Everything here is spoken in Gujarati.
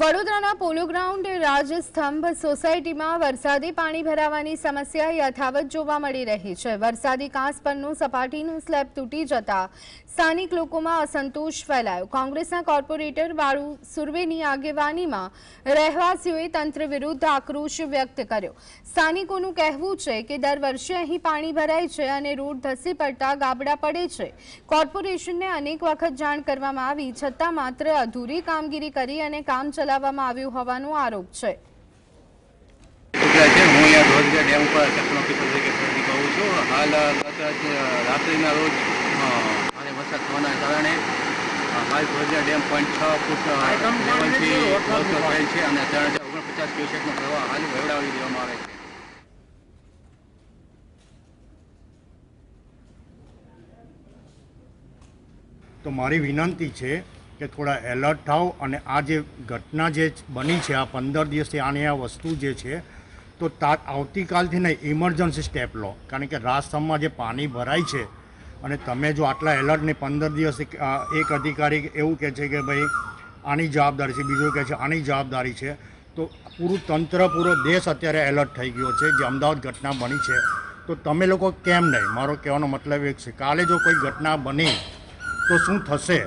વડોદરાના પોલો ગ્રાઉન્ડ રાજસ્તંભ સોસાયટીમાં વરસાદી પાણી ભરાવાની સમસ્યા યથાવત જોવા મળી રહી છે. વરસાદી કાંસ પરનું સપાટીનું સ્લેબ તૂટી જતા સ્થાનિક લોકોમાં અસંતોષ ફેલાયો. કોંગ્રેસના કોર્પોરેટર બાળુ સુરવેની આગેવાનીમાં રહેવાસીઓએ તંત્ર વિરુદ્ધ આક્રોશ વ્યક્ત કર્યો. સ્થાનિકોનું કહેવું છે કે દર વર્ષે અહીં પાણી ભરાય છે અને રોડ ધસી પડતા ગાબડા પડે છે. કોર્પોરેશનને અનેક વખત જાણ કરવામાં આવી, છતાં માત્ર અધૂરી કામગીરી કરી અને કામ ચલાવવામાં આવ્યું હોવાનો આરોપ છે. હું ડેમ કહું છું. હાલ રાત્રિના રોજ ભારે વરસાદ થવાના કારણે હાલ ધોધગા ડેમ પોઈન્ટ છ ફૂટ લેવલથી થયેલ છે અને ત્રણ હજાર ઓગણપચાસ ક્યુસેકનો પ્રવાહ હાલ વહેવડાવી દેવામાં આવે છે. તો મારી વિનંતી છે કે થોડા એલર્ટ થાવ અને આ જે ઘટના જે બની છે, આ પંદર દિવસથી આની આ વસ્તુ જે છે, તો તા આવતીકાલથી નહીં ઇમરજન્સી સ્ટેપ લો. કારણ કે રાજસ્થાનમાં જે પાણી ભરાય છે અને તમે જો આટલા એલર્ટ ને પંદર દિવસ એક અધિકારી એવું કહે છે કે ભાઈ, આની જવાબદારી છે. બીજું કહે છે, આની જવાબદારી છે. તો પૂરું તંત્ર, પૂરો દેશ અત્યારે એલર્ટ થઈ ગયો છે જે અમદાવાદ ઘટના બની છે. તો તમે લોકો કેમ નહીં? મારો કહેવાનો મતલબ એક છે. કાલે જો કોઈ ઘટના બની, તો શું થશે?